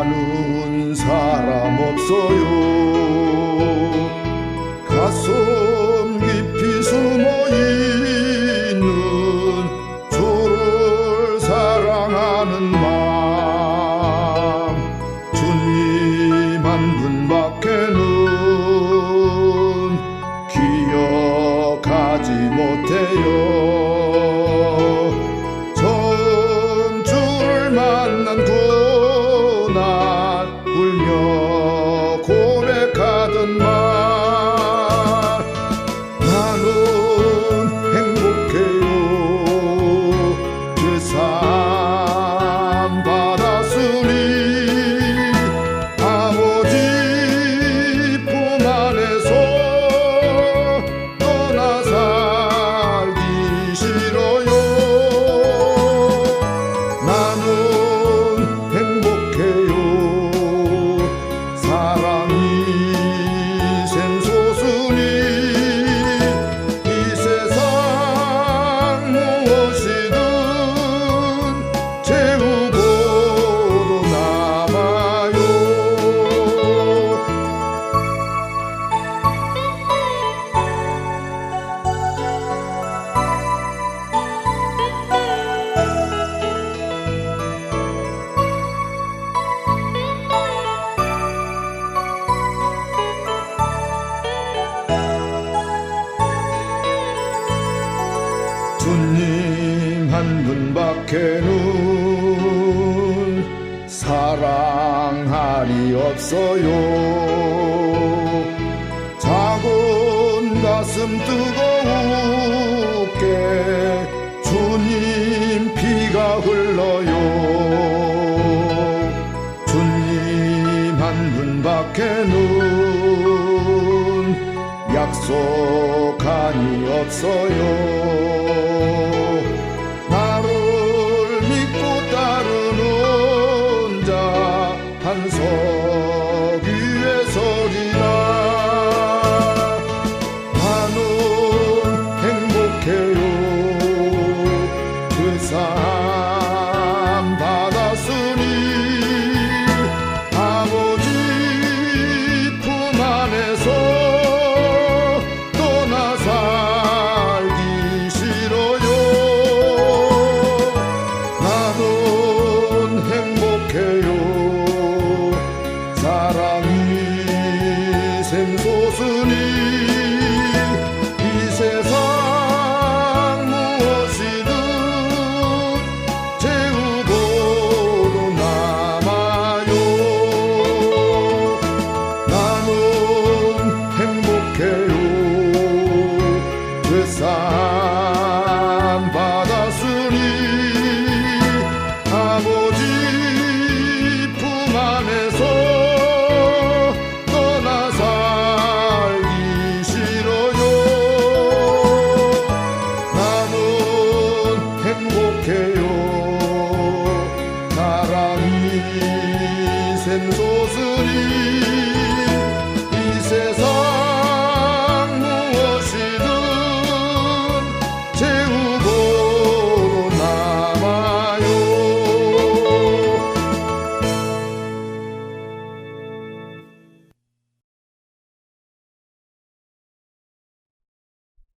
아는 사람 없어요 흘러요. 주님 한 분밖에는 약속한이 없어요. 나를 믿고 따르는 자 한석 위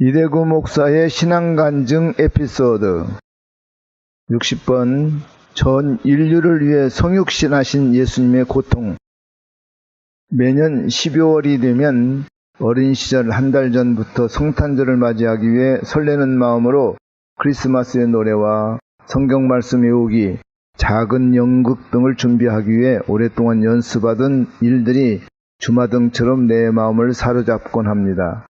이대구 목사의 신앙간증 에피소드 60번 전 인류를 위해 성육신하신 예수님의 고통 매년 12월이 되면 어린 시절 한 달 전부터 성탄절을 맞이하기 위해 설레는 마음으로 크리스마스의 노래와 성경 말씀 외우기, 작은 연극 등을 준비하기 위해 오랫동안 연습하던 일들이 주마등처럼 내 마음을 사로잡곤 합니다.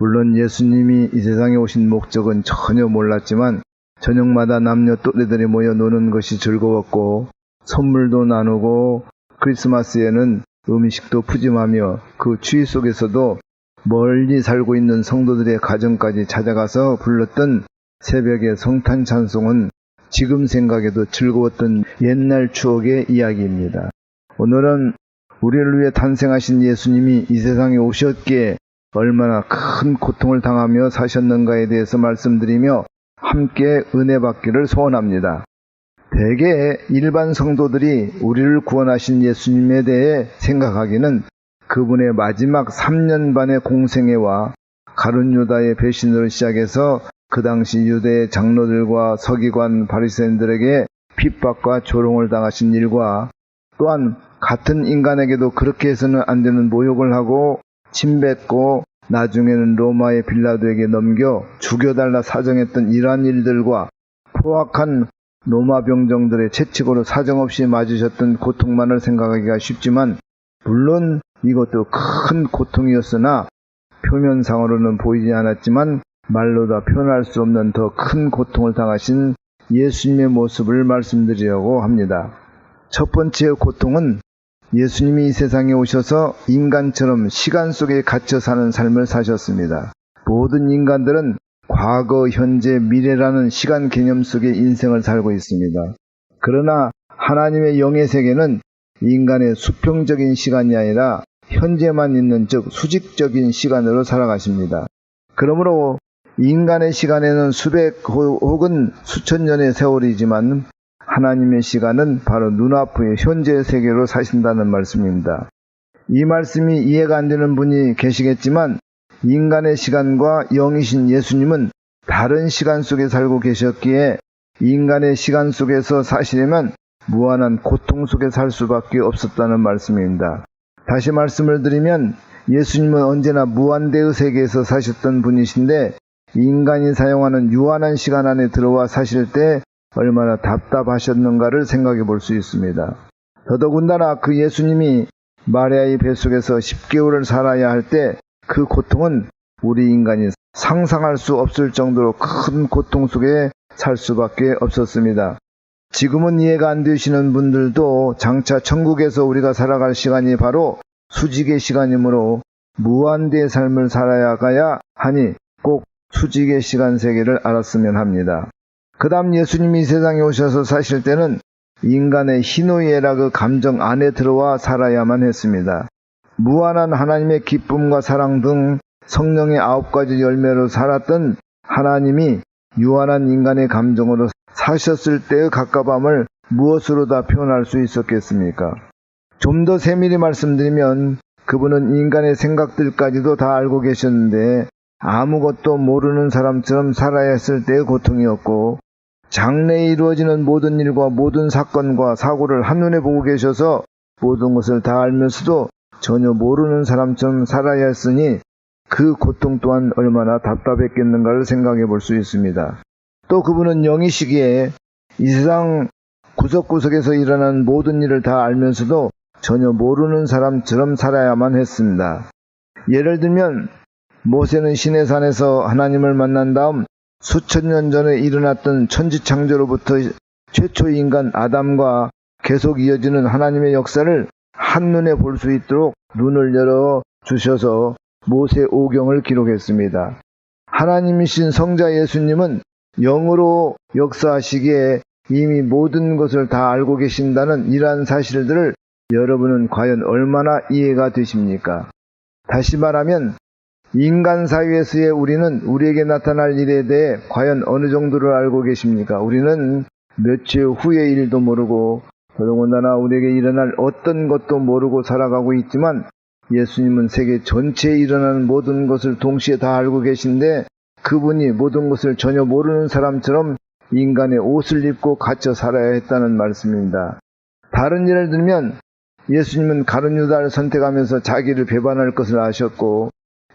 물론 예수님이 이 세상에 오신 목적은 전혀 몰랐지만 저녁마다 남녀 또래들이 모여 노는 것이 즐거웠고 선물도 나누고 크리스마스에는 음식도 푸짐하며 그 추위 속에서도 멀리 살고 있는 성도들의 가정까지 찾아가서 불렀던 새벽의 성탄 찬송은 지금 생각해도 즐거웠던 옛날 추억의 이야기입니다. 오늘은 우리를 위해 탄생하신 예수님이 이 세상에 오셨기에 얼마나 큰 고통을 당하며 사셨는가에 대해서 말씀드리며 함께 은혜 받기를 소원합니다. 대개 일반 성도들이 우리를 구원하신 예수님에 대해 생각하기는 그분의 마지막 3년 반의 공생애와 가룟 유다의 배신으로 시작해서 그 당시 유대의 장로들과 서기관 바리새인들에게 핍박과 조롱을 당하신 일과 또한 같은 인간에게도 그렇게 해서는 안 되는 모욕을 하고 침뱉고 나중에는 로마의 빌라도에게 넘겨 죽여달라 사정했던 이러한 일들과 포악한 로마 병정들의 채찍으로 사정없이 맞으셨던 고통만을 생각하기가 쉽지만 물론 이것도 큰 고통이었으나 표면상으로는 보이지 않았지만 말로 다 표현할 수 없는 더 큰 고통을 당하신 예수님의 모습을 말씀드리려고 합니다. 첫 번째 고통은 예수님이 이 세상에 오셔서 인간처럼 시간 속에 갇혀 사는 삶을 사셨습니다. 모든 인간들은 과거, 현재, 미래라는 시간 개념 속의 인생을 살고 있습니다. 그러나 하나님의 영의 세계는 인간의 수평적인 시간이 아니라 현재만 있는 즉 수직적인 시간으로 살아가십니다. 그러므로 인간의 시간에는 수백 혹은 수천 년의 세월이지만 하나님의 시간은 바로 눈앞의 현재 세계로 사신다는 말씀입니다. 이 말씀이 이해가 안 되는 분이 계시겠지만 인간의 시간과 영이신 예수님은 다른 시간 속에 살고 계셨기에 인간의 시간 속에서 사시려면 무한한 고통 속에 살 수밖에 없었다는 말씀입니다. 다시 말씀을 드리면 예수님은 언제나 무한대의 세계에서 사셨던 분이신데 인간이 사용하는 유한한 시간 안에 들어와 사실 때 얼마나 답답하셨는가를 생각해 볼 수 있습니다. 더더군다나 그 예수님이 마리아의 뱃속에서 10개월을 살아야 할 때 그 고통은 우리 인간이 상상할 수 없을 정도로 큰 고통 속에 살 수밖에 없었습니다. 지금은 이해가 안 되시는 분들도 장차 천국에서 우리가 살아갈 시간이 바로 수직의 시간이므로 무한대의 삶을 살아야 가야 하니 꼭 수직의 시간 세계를 알았으면 합니다. 그 다음 예수님이 세상에 오셔서 사실 때는 인간의 희노애락 그 감정 안에 들어와 살아야만 했습니다. 무한한 하나님의 기쁨과 사랑 등 성령의 아홉 가지 열매로 살았던 하나님이 유한한 인간의 감정으로 사셨을 때의 가깝함을 무엇으로 다 표현할 수 있었겠습니까? 좀 더 세밀히 말씀드리면 그분은 인간의 생각들까지도 다 알고 계셨는데 아무것도 모르는 사람처럼 살아야 했을 때의 고통이었고 장래에 이루어지는 모든 일과 모든 사건과 사고를 한눈에 보고 계셔서 모든 것을 다 알면서도 전혀 모르는 사람처럼 살아야 했으니 그 고통 또한 얼마나 답답했겠는가를 생각해 볼 수 있습니다. 또 그분은 영이시기에 이 세상 구석구석에서 일어나는 모든 일을 다 알면서도 전혀 모르는 사람처럼 살아야만 했습니다. 예를 들면 모세는 시내산에서 하나님을 만난 다음 수천 년 전에 일어났던 천지창조로부터 최초 인간 아담과 계속 이어지는 하나님의 역사를 한눈에 볼 수 있도록 눈을 열어 주셔서 모세 오경을 기록했습니다. 하나님이신 성자 예수님은 영으로 역사하시기에 이미 모든 것을 다 알고 계신다는 이러한 사실들을 여러분은 과연 얼마나 이해가 되십니까? 다시 말하면 인간 사회에서의 우리는 우리에게 나타날 일에 대해 과연 어느 정도를 알고 계십니까? 우리는 며칠 후의 일도 모르고 더더군다나 우리에게 일어날 어떤 것도 모르고 살아가고 있지만 예수님은 세계 전체에 일어나는 모든 것을 동시에 다 알고 계신데 그분이 모든 것을 전혀 모르는 사람처럼 인간의 옷을 입고 갇혀 살아야 했다는 말씀입니다. 다른 예를 들면 예수님은 가룟 유다를 선택하면서 자기를 배반할 것을 아셨고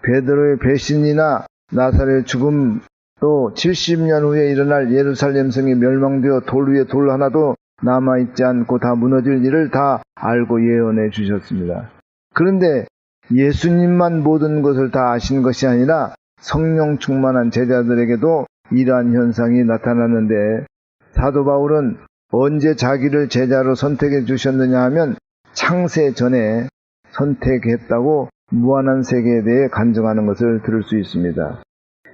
베드로의 배신이나 나사렛 죽음 또 70년 후에 일어날 예루살렘 성이 멸망되어 돌 위에 돌 하나도 남아있지 않고 다 무너질 일을 다 알고 예언해 주셨습니다. 그런데 예수님만 모든 것을 다 아신 것이 아니라 성령 충만한 제자들에게도 이러한 현상이 나타났는데 사도 바울은 언제 자기를 제자로 선택해 주셨느냐 하면 창세 전에 선택했다고 무한한 세계에 대해 간증하는 것을 들을 수 있습니다.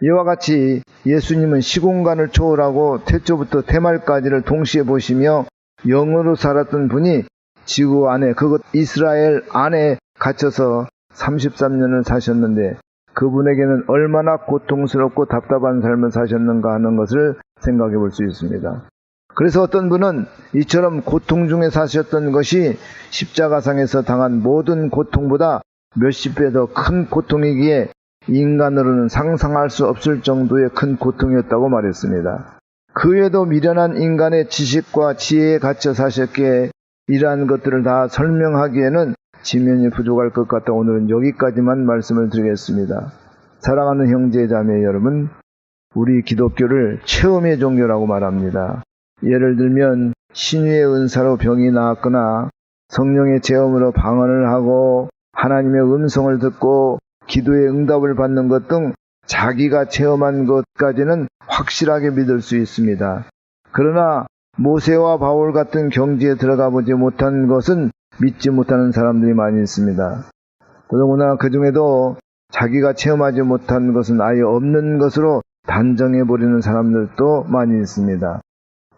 이와 같이 예수님은 시공간을 초월하고 태초부터 태말까지를 동시에 보시며 영으로 살았던 분이 지구 안에 그것 이스라엘 안에 갇혀서 33년을 사셨는데 그분에게는 얼마나 고통스럽고 답답한 삶을 사셨는가 하는 것을 생각해 볼 수 있습니다. 그래서 어떤 분은 이처럼 고통 중에 사셨던 것이 십자가상에서 당한 모든 고통보다 몇십 배 더 큰 고통이기에 인간으로는 상상할 수 없을 정도의 큰 고통이었다고 말했습니다. 그 외에도 미련한 인간의 지식과 지혜에 갇혀 사셨기에 이러한 것들을 다 설명하기에는 지면이 부족할 것 같아 오늘은 여기까지만 말씀을 드리겠습니다. 사랑하는 형제 자매 여러분, 우리 기독교를 체험의 종교라고 말합니다. 예를 들면 신유의 은사로 병이 나았거나 성령의 체험으로 방언을 하고 하나님의 음성을 듣고 기도의 응답을 받는 것 등 자기가 체험한 것까지는 확실하게 믿을 수 있습니다. 그러나 모세와 바울 같은 경지에 들어가 보지 못한 것은 믿지 못하는 사람들이 많이 있습니다. 더더구나 그 중에도 자기가 체험하지 못한 것은 아예 없는 것으로 단정해 버리는 사람들도 많이 있습니다.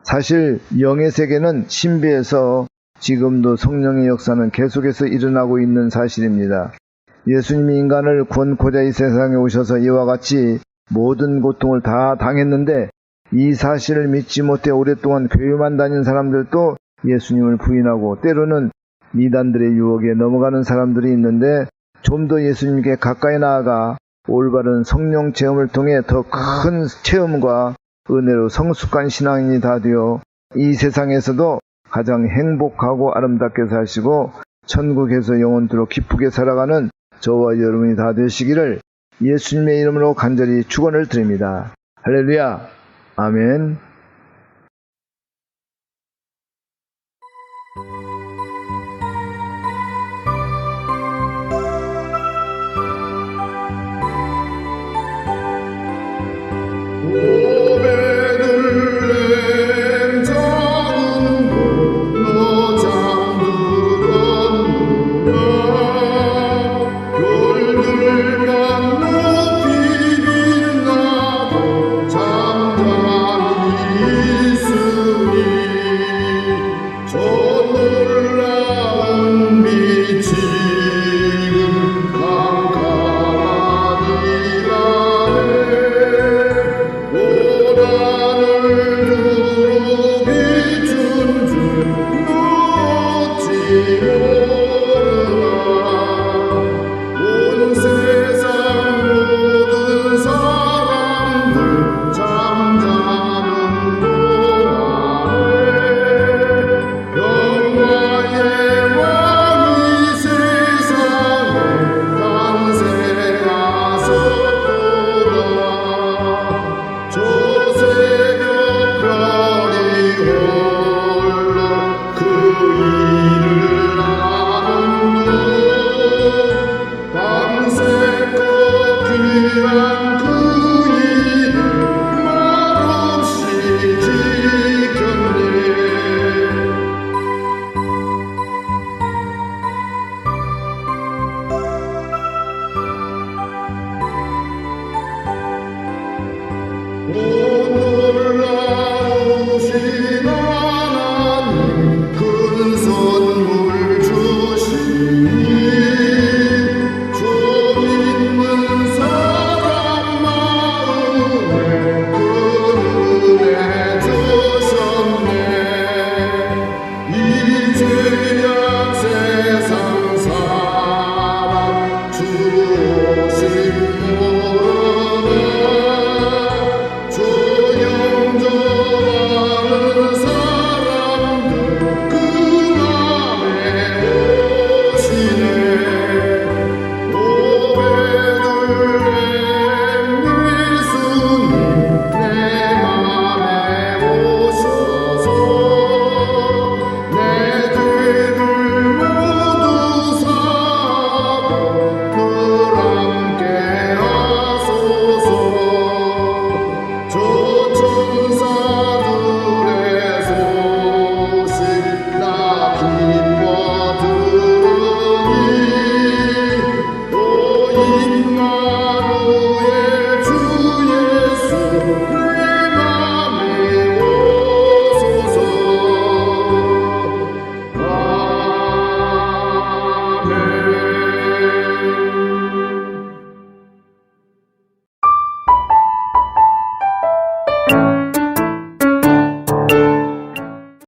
사실 영의 세계는 신비해서 지금도 성령의 역사는 계속해서 일어나고 있는 사실입니다. 예수님이 인간을 구원코자 이 세상에 오셔서 이와 같이 모든 고통을 다 당했는데 이 사실을 믿지 못해 오랫동안 교회만 다닌 사람들도 예수님을 부인하고 때로는 이단들의 유혹에 넘어가는 사람들이 있는데 좀 더 예수님께 가까이 나아가 올바른 성령 체험을 통해 더 큰 체험과 은혜로 성숙한 신앙인이 다 되어 이 세상에서도 가장 행복하고 아름답게 사시고 천국에서 영원토록 기쁘게 살아가는 저와 여러분이 다 되시기를 예수님의 이름으로 간절히 축원을 드립니다. 할렐루야. 아멘. 오.